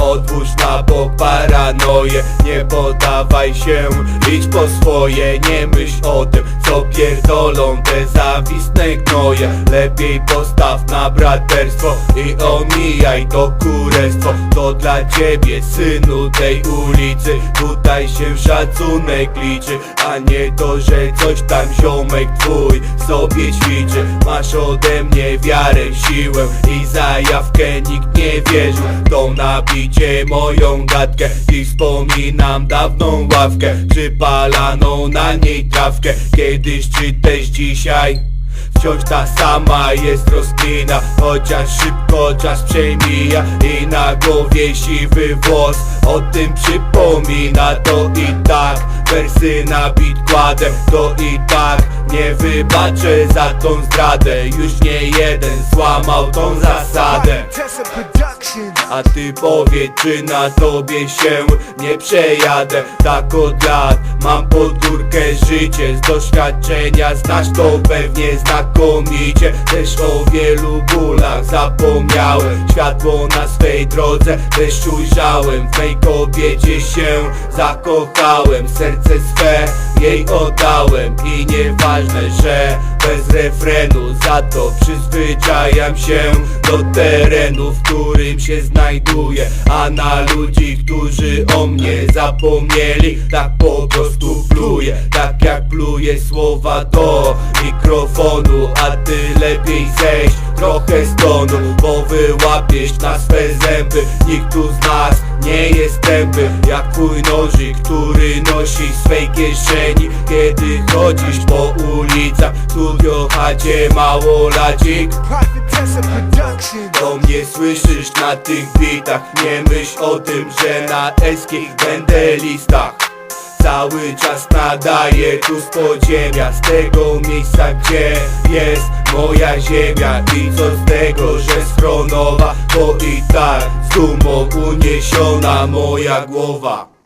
Odłóż na bok paranoję Nie poddawaj się, idź po swoje Nie myśl o tym, co pierdolą te zawistne gnoje. Lepiej postaw na braterstwo I omijaj to kurestwo. To dla ciebie, synu tej ulicy. Tutaj się szacunek liczy A nie to, że coś tam ziomek twój sobie ćwiczy. Masz ode mnie wiarę, siłę I zajawkę nikt nie wierzył To nabicie moją gadkę. I wspominam dawną ławkę Przypalaną na niej trawkę Kiedyś czy też dzisiaj? Wciąż ta sama jest rozkmina Chociaż szybko czas przemija I na głowie siwy włos. O tym przypomina To i tak wersy na bit kładę To i tak. Nie wybaczę za tą zdradę Już nie jeden złamał tą zasadę. A ty powiedz, czy na tobie się nie przejadę. Tak od lat mam pod górkę życie Z doświadczenia znasz to pewnie znakomicie. Też o wielu bólach zapomniałem. Światło na swej drodze też ujrzałem. W mej kobiecie się zakochałem. Serce swe jej oddałem I nieważne, że bez refrenu Za to przyzwyczajam się do terenu, w którym się znajduję A na ludzi, którzy o mnie zapomnieli Tak po prostu pluję Tak jak pluję słowa do mikrofonu A ty lepiej zejść trochę tonu Bo wyłapiesz na swe zęby. Nikt tu z nas nie jest tępy Jak twój nożyk, który nosisz w swej kieszeni. Kiedy chodzisz po ulicach Studio chacie Tessa Production. to mnie słyszysz na tych bitach Nie myśl o tym, że na eskich będę listach. Cały czas nadaję tu z podziemia Z tego miejsca, gdzie jest moja ziemia I co z tego, że schronowa Bo i tak z dumą uniesiona moja głowa